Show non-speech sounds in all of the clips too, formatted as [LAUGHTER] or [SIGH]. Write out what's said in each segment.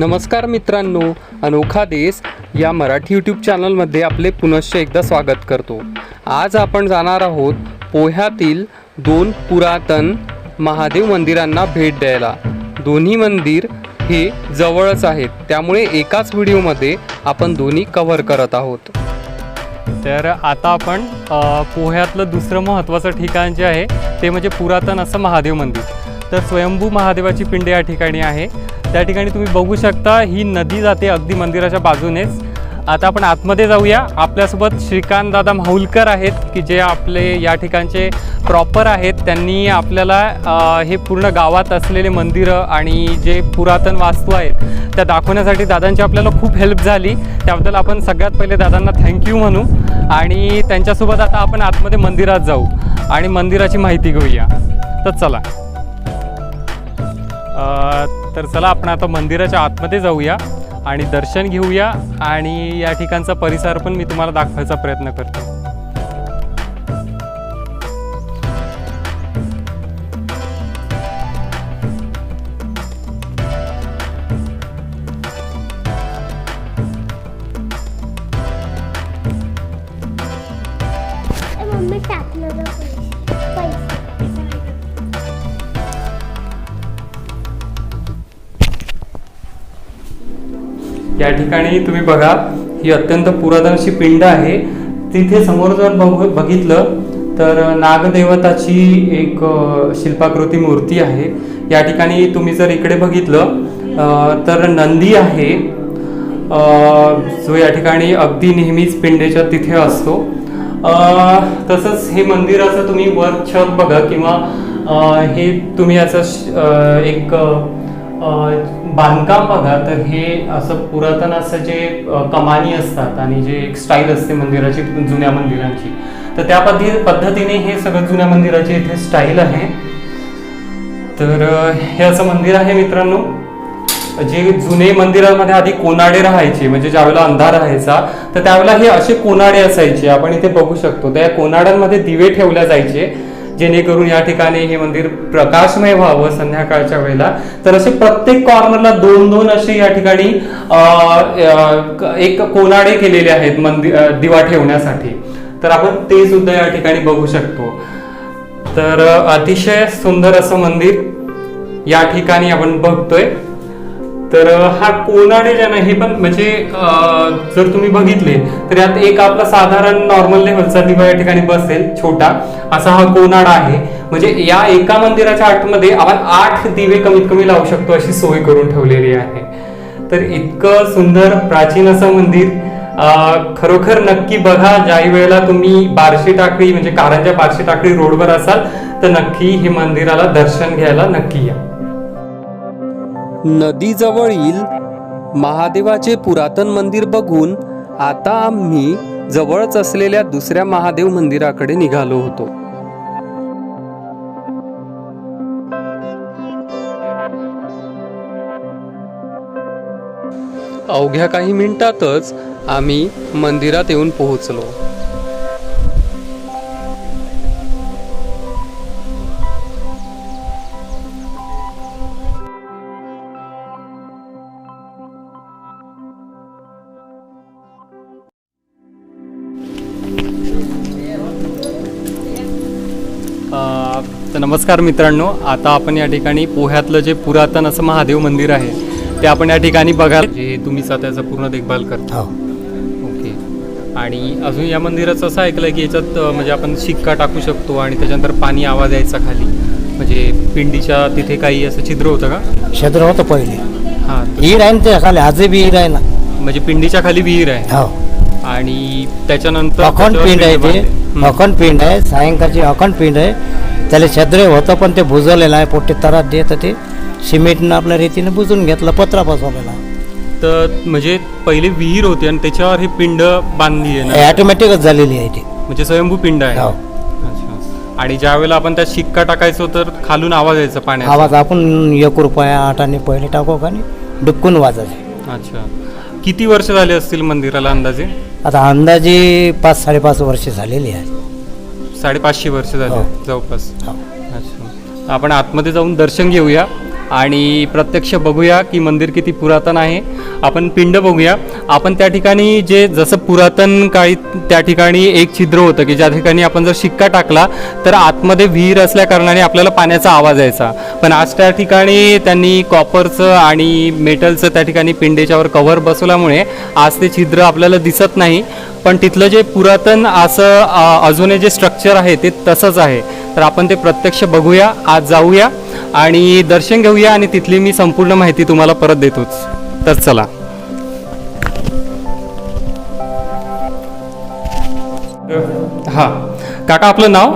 नमस्कार मित्रांनो अनोखा देश या मराठी यूट्यूब चॅनलमध्ये आपले पुनश्च एकदा स्वागत करतो. आज आपण जाणार आहोत पोह्यातील दोन पुरातन महादेव मंदिरांना भेट द्यायला. दोन्ही मंदिर हे जवळच आहेत त्यामुळे एकाच व्हिडिओमध्ये आपण दोन्ही कव्हर करत आहोत. तर आता आपण पोह्यातलं दुसरं महत्त्वाचं ठिकाण जे आहे ते म्हणजे पुरातन असं महादेव मंदिर. तर स्वयंभू महादेवाची पिंड या ठिकाणी आहे. त्या ठिकाणी तुम्ही बघू शकता ही नदी जाते अगदी मंदिराच्या बाजूनेच. आता आपण आतमध्ये जाऊया. आपल्यासोबत श्रीकांत दादा माहुलकर आहेत की जे आपले या ठिकाणचे प्रॉपर आहेत. त्यांनी आपल्याला हे पूर्ण गावात असलेले मंदिरं आणि जे पुरातन वास्तू आहेत त्या दाखवण्यासाठी दादांची आपल्याला खूप हेल्प झाली. त्याबद्दल आपण सगळ्यात पहिले दादांना थँक्यू म्हणू आणि त्यांच्यासोबत आता आपण आतमध्ये मंदिरात जाऊ आणि मंदिराची माहिती घेऊया. तर चला. तर चला आपण आता मंदिराच्या आतमध्ये जाऊया आणि दर्शन घेऊया आणि या ठिकाणचा परिसर पण मी तुम्हाला दाखवायचा प्रयत्न करतो. मम्मी टाकलं या ठिकाणी तुम्ही बघा ही अत्यंत पुरातन अशी पिंड आहे. तिथे समोर जर बघ बघितलं तर नागदेवताची एक शिल्पाकृती मूर्ती आहे. या ठिकाणी तुम्ही जर इकडे बघितलं तर नंदी आहे. जो या ठिकाणी अगदी नेहमीच पिंडेच्या तिथे असतो. तसंच हे मंदिराचं तुम्ही वर छत बघा किंवा हे तुम्ही याचं एक बांधकाम बघा तर हे असं पुरातन असं जे कमानी असतात आणि जे एक स्टाईल असते मंदिराची जुन्या मंदिरांची. तर त्या पद्धती पद्धतीने हे सगळं जुन्या मंदिराची इथे स्टाईल आहे. तर हे असं मंदिर आहे मित्रांनो. जे जुने मंदिरामध्ये आधी कोनाडे राहायचे म्हणजे ज्यावेळेला अंधार राहायचा तर त्यावेळेला हे असे कोनाडे असायचे. आपण इथे बघू शकतो. त्या कोनाड्यांमध्ये दिवे ठेवल्या जायचे. जेणेकरून या ठिकाणी हे मंदिर प्रकाशमय व्हावं संध्याकाळच्या वेळेला. तर असे प्रत्येक कॉर्नरला दोन दोन असे या ठिकाणी एक कोनाडे केलेले आहेत मंदिर दिवा ठेवण्यासाठी. तर आपण ते सुद्धा या ठिकाणी बघू शकतो. तर अतिशय सुंदर असं मंदिर या ठिकाणी आपण बघतोय. तर हा कोनाडे जे आहे हे पण म्हणजे जर तुम्ही बघितले तर यात एक आपला साधारण नॉर्मल लेव्हलचा दिवा या ठिकाणी बसेल छोटा. असा हा कोनाडा आहे. म्हणजे या एका मंदिराच्या आतमध्ये आपण आठ दिवे कमीत कमी लावू शकतो अशी सोय करून ठेवलेली आहे. तर इतकं सुंदर प्राचीन असं मंदिर खरोखर नक्की बघा ज्याही वेळेला तुम्ही बारशी टाकळी म्हणजे कारंजा बारशी टाकळी रोडवर असाल तर नक्की हे मंदिराला दर्शन घ्यायला नक्की या. नदीजवळील महादेवाचे पुरातन मंदिर बघून आता आम्ही जवळच असलेल्या दुसऱ्या महादेव मंदिराकडे निघालो होतो. अवघ्या काही मिनिटातच आम्ही मंदिरात येऊन पोहोचलो. तर नमस्कार मित्रांनो आता आपण या ठिकाणी पोह्यातलं जे पुरातन असं महादेव मंदिर आहे ते आपण या ठिकाणी बघा जे तुम्ही त्याचं पूर्ण देखभाल करता. हो. ओके. आणि अजून या मंदिराचं असं ऐकलं की याच्यात म्हणजे आपण शिक्का टाकू शकतो आणि त्याच्यानंतर पाणी आवाज यायचा खाली. म्हणजे पिंडीच्या तिथे काही असं छिद्र होतं का? क्षेत्र होतं पहिले. हां विहीर आहे ना ते खाली आजही विहीर आहे ना. म्हणजे पिंडीच्या खाली विहीर आहे. हो. आणि त्याच्यानंतर अखंड पिंड आहे ते. अखंड पिंड आहे सायंकाळची अखंड पिंड आहे. त्याला छद्रे होतं पण ते बुजवलेलं आहे. पोटे तरात देत ते सिमेंटनं आपल्या रीतीने बुजून घेतलं पत्रा बसवलेला. तर म्हणजे पहिले विहीर होती आणि त्याच्यावर ही पिंड बांधली आहे ना? ऑटोमॅटिकच झालेली आहे ती. म्हणजे स्वयंभू पिंड आहे? हो. अच्छा. आणि ज्या वेळेला आपण त्यात शिक्का टाकायचो तर खालून आवाज यायचा पाण्याचा? आवाज आपण एक रुपया आठाने पहिले टाकू का नाही? डुक्कून वाजायचे. अच्छा. किती वर्ष झाले असतील मंदिराला अंदाजे? आता अंदाजे पाच साडेपाच वर्ष झालेली आहे. साडेपाचशे वर्ष झाले. हो. जवळपास. हो. अच्छा. आपण आतमध्ये जाऊन दर्शन घेऊया आणि प्रत्यक्ष बघूया की मंदिर किती पुरातन आहे. आपण पिंड बघूया. आपण त्या ठिकाणी जे जसं पुरातन काळी त्या ठिकाणी एक छिद्र होतं की ज्या ठिकाणी आपण जर शिक्का टाकला तर आतमध्ये विहीर असल्या कारणाने आपल्याला पाण्याचा आवाज यायचा. पण आज त्या ठिकाणी त्यांनी कॉपरचं आणि मेटलचं त्या ठिकाणी पिंडेच्यावर कव्हर बसवल्यामुळे आज ते छिद्र आपल्याला दिसत नाही. पण तिथलं जे पुरातन असं अजूनही जे स्ट्रक्चर आहे ते तसंच आहे. तर आपण ते प्रत्यक्ष बघूया आज जाऊया आणि दर्शन घेऊया आणि तिथली मी संपूर्ण माहिती तुम्हाला परत देतोच. तर चला. हां. काका आपलं नाव?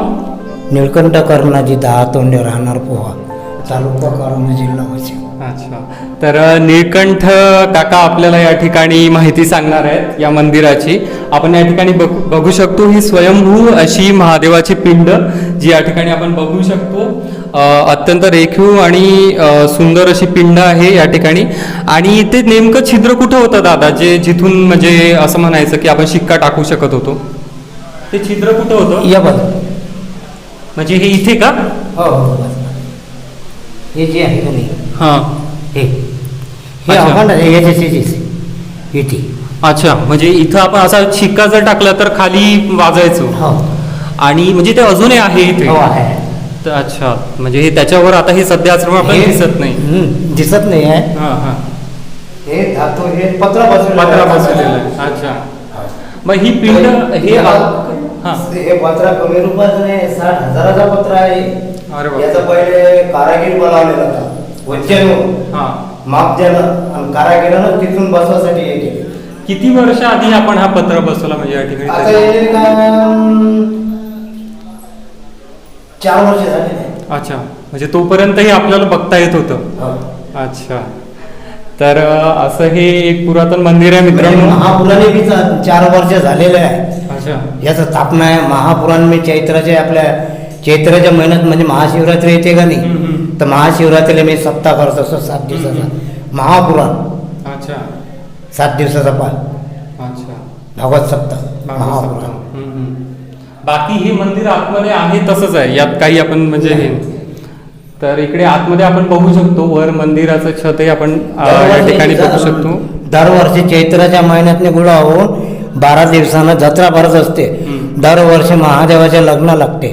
निळकंठ कर्णाजी दहा तोंडे राहणार पोहा. तालुका करोना जिल्हा वाशिम अच्छा. तर निळकंठ काका आपल्याला या ठिकाणी माहिती सांगणार आहेत या मंदिराची. आपण या ठिकाणी बघ- बघू शकतो ही स्वयंभू अशी महादेवाची पिंड जी या ठिकाणी आपण बघू शकतो. अत्यंत रेखीव आणि सुंदर अशी पिंड आहे या ठिकाणी. आणि ते नेमकं छिद्र कुठं होतं दादा? जे जिथून म्हणजे असं म्हणायचं की आपण शिक्का टाकू शकत होतो. ते छिद्र कुठं होतं? या बघ म्हणजे हे इथे का? हो. हो जे आहे का नाही हां. हे हे अच्छा. अखंड आहे याच्याचे इथे अच्छा म्हणजे इथं आपण असा शिक्का जर टाकला तर खाली वाजायचो. हो. आणि म्हणजे ते अजूनही आहे इथे? हो आहे. तर अच्छा म्हणजे हे त्याच्यावर आता हे सध्या आश्रम आपल्याला हे- दिसत नाही. हम्म, दिसत नाही आहे. हा हा. हे धातू हे पत्र बसवलेलं आहे. पत्रा बसवलेलं आहे. अच्छा. मग ही पिंड हे हा हे पत्रा कमी रुपयाचं नाही साठ हजाराचा पत्र आहे. याचा पहिले कारागीर बनवलेला होता. वज्जन हा. माप द्यानं आणि कारागिरानं तिथून बसवासाठी हे केले. किती वर्ष आधी आपण हा पत्र बसवला म्हणजे या आता ठिकाणी हे का चार वर्ष झाले नाही. अच्छा. म्हणजे तोपर्यंतही आपल्याला बघता येत होतं. हो. अच्छा. तर अं, असं हे एक पुरातन मंदिर आहे म्हणजे मित्रांनो महापुराणे बी चा- चार वर्ष झालेले आहे. अच्छा. याचं स्थापना आहे महापुराण मी चैत्राच्या आपल्या चैत्राच्या महिन्यात म्हणजे महाशिवरात्री येते का नाही. तर महाशिवरात्रीला मी सप्ताह करत असतो सात दिवसाचा. महापुराण. अच्छा. सात दिवसाचा पाठ. अच्छा. भागवत सप्ताह महापुराण. बाकी हे मंदिर आतमध्ये आहे तसंच आहे. यात काही आपण म्हणजे तर इकडे आतमध्ये आपण बघू शकतो वर मंदिराचं छतही आपण या ठिकाणी बघू शकतो. दरवर्षी चैत्राच्या महिन्यात गुळा होऊन बारा दिवसानं जत्रा भरत असते. दरवर्षी महादेवाचे लग्न लागते.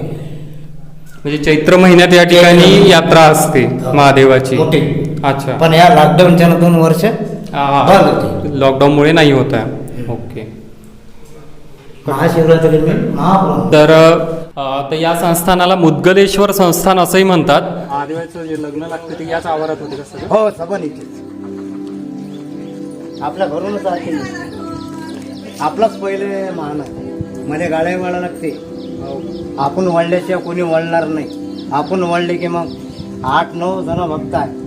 म्हणजे चैत्र महिन्यात या ठिकाणी यात्रा असते महादेवाची. मोठी. अच्छा. पण या लॉकडाऊनच्या दोन वर्ष हा, बंद हा. होती. लॉकडाऊनमुळे नाही होत आहे. ओके. महाशिवरात्री तर अ, तर या संस्थानाला मुद्गलेश्वर संस्थान असंही म्हणतात. महादेवाचं जे लग्न लागतं ते याच आवारात होते कसं हो सबन इथेच आपल्या घरूनच आहे आपलाच पहिले मान आहे. मला गाड्या वळा लागते. आपण वळल्याशिवाय कोणी वळणार नाही. आपण वळले की मग आठ नऊ जण भक्त आहे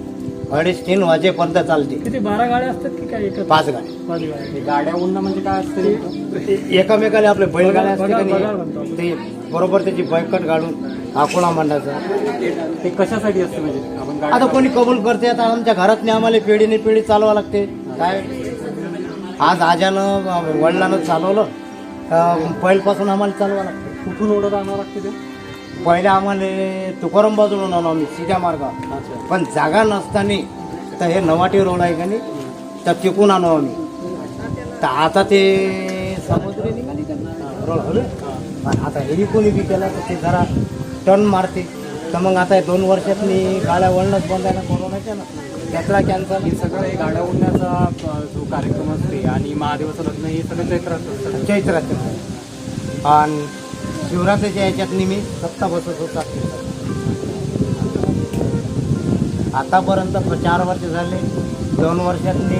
अडीच तीन वाजेपर्यंत चालते. किती बारा गाड्या असतात की काय एकच पाच गाड्या. गाड्या. उडणं म्हणजे काय असते एकामेकाला आपले बैलगाड्या असते का बघा- बघा म्हणतो नाही ते बरोबर त्याची बैकट काढून आकोळा मांडायचा. ते कशासाठी असते म्हणजे? आपण गाड्या- आता कोणी कबूल करते आता आमच्या घरात नाही आम्हाला पिढीने पिढी चालवा लागते. काय? आज आजानं वडिलानं चालवलं. अं, पहिल्यापासून आम्हाला चालवा लागते. कुठून ओढत आणावं लागते ते? पहिले आम्हाला तुकाराम बाजूला आणू आम्ही मार्गावर अच्छा. पण जागा नसताना तर हे नवाटी रोड आहे का नाही तर तिकून आणू आम्ही. तर आता ते समुद्री निघाली का नाही? रोड पण आता हे कोणी बी केला तर ते जरा टर्न मारते. तर मग आता हे दोन वर्षात मी गाड्या वळणच बंद आहे ना कोरोनाच्या ना? त्यातला कॅन्सल हे सगळं हे गाड्या उडण्याचा अ, जो कार्यक्रम असते आणि महादेवाचं लग्न हे सगळं चैत्रात असतं. चैत्रात आणि शिवरात्रीच्या याच्यात मी सत्ता बसत होता आतापर्यंत चार वर्ष झाले दोन वर्षात मी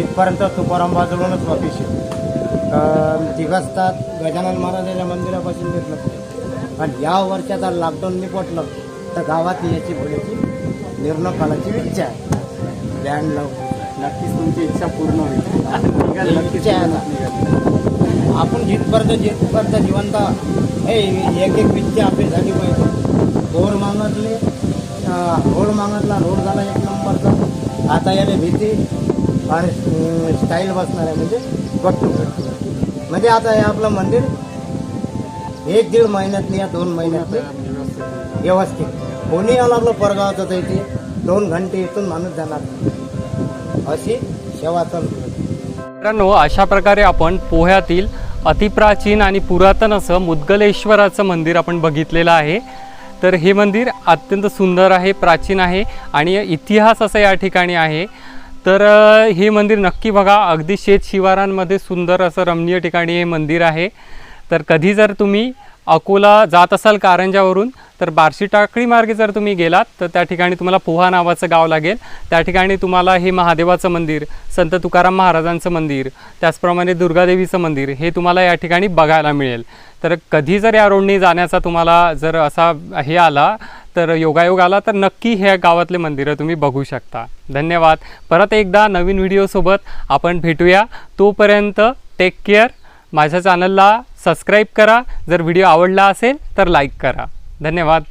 इथपर्यंत तुकाराम बाजूलाच वापिस दिवसतात गजानन महाराजाच्या मंदिरापासून घेतलं पण या वर्षात लॉकडाऊन निपटलं तर गावात याची बोलायची निर्णय काढायची इच्छा आहे. लँड लावून. नक्कीच तुमची इच्छा पूर्ण होईल. [LAUGHS] नक्कीच. इच्छा आहे ना. आपण जिथपर्यंत जिथपर्यंत जिवंत हे एक एक पिच्ची आपली झाली पाहिजे. रोड मागतले रोड मागतला रोड झाला एक नंबरचा. आता याने भीती आणि स्टाईल बसणार आहे म्हणजे गट्टू म्हणजे आता हे आपलं मंदिर एक दीड महिन्यात या दोन महिन्यात व्यवस्थित. कोणी आला आपलं परगावाचं इथे दोन घंटे इथून माणूस जाणार अशी सेवा चालू मित्रांनो अशा प्रकारे आपण पोह्यातील अतिप्राचीन आणि पुरातन असं मुद्गलेश्वराचं मंदिर आपण बघितलेलं आहे. तर हे मंदिर अत्यंत सुंदर आहे प्राचीन आहे आणि इतिहास असा या ठिकाणी आहे. तर हे मंदिर नक्की बघा अगदी शेत शिवारांमध्ये सुंदर असं रमणीय ठिकाणी हे मंदिर आहे. तर कधी जर तुम्ही अकोला जात असाल कारंजावरून तर बार्शी टाकळी मार्गे जर तुम्ही गेलात तर त्या ठिकाणी तुम्हाला पोहा नावाचं गाव लागेल. त्या ठिकाणी तुम्हाला हे महादेवाचं मंदिर संत तुकाराम महाराजांचं मंदिर त्याचप्रमाणे दुर्गादेवीचं मंदिर हे तुम्हाला या ठिकाणी बघायला मिळेल. तर कधी जर या रोडने जाण्याचा तुम्हाला जर असा हे आला तर योगायोग आला तर नक्की ह्या गावातले मंदिरं तुम्ही बघू शकता. धन्यवाद. परत एकदा नवीन व्हिडिओसोबत आपण भेटूया. तोपर्यंत टेक केअर माझ्या चॅनलला सबस्क्राईब करा. जर व्हिडिओ आवडला असेल तर लाईक करा. धन्यवाद.